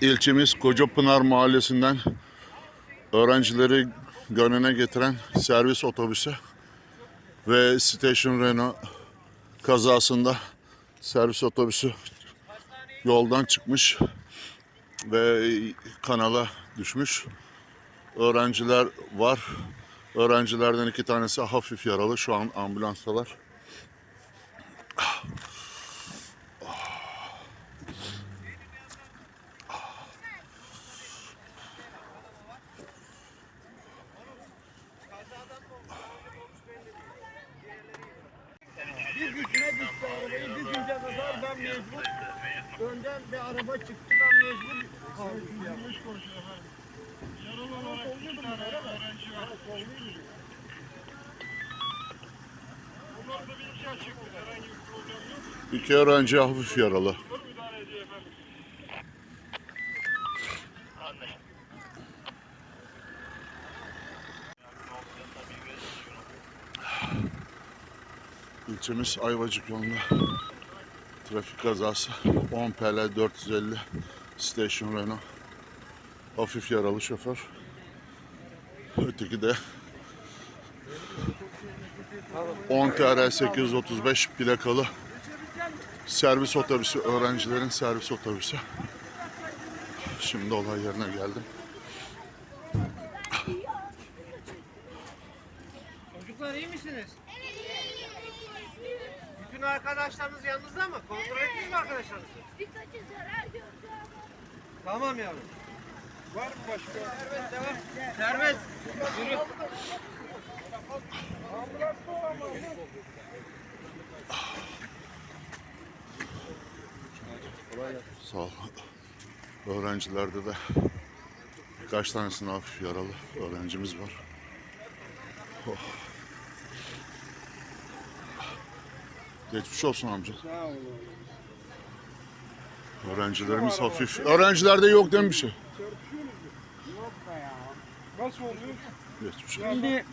ilçemiz Kocapınar Mahallesi'nden öğrencileri gönlüne getiren servis otobüsü ve Station Renault kazasında servis otobüsü yoldan çıkmış ve kanala düşmüş. Öğrenciler var. Öğrencilerden iki tanesi hafif yaralı. Şu an ambulanstalar. Bir gücüne düştü arabayı, bir günce kadar ben mecbur. Önden bir araba çıktı, ben mecbur kaldım. Yanlış konuşuyor efendim. Yaralı olarak bir tane öğrenci var. Bunlar da bir iki açıktı, herhangi bir problem yok. İki öğrenci hafif yaralı. Dur İlçemiz Ayvacık yolunda. Trafik kazası 10 PL 450 Station Renault. Hafif yaralı şoför. Öteki de 10 TR 835 plakalı servis otobüsü öğrencilerin servis otobüsü. Şimdi olay yerine geldim Çocuklar iyi misiniz? Bütün arkadaşlarınız yanınızda mı? Kontrol ettiniz mi arkadaşlarınızı? Birkaçı zarar gördü ama. Tamam yavrum. Var mı başka? Serbest devam. Serbest. Yürü. Sağ ol. Öğrencilerde de birkaç tanesinin hafif yaralı öğrencimiz var. Oh. Geçmiş olsun amca. Sağ olun. Öğrencilerimiz hafif. Öğrencilerde yok değil mi bir şey? Yok be ya. Nasıl oluyor? Geçmiş olsun. Şimdi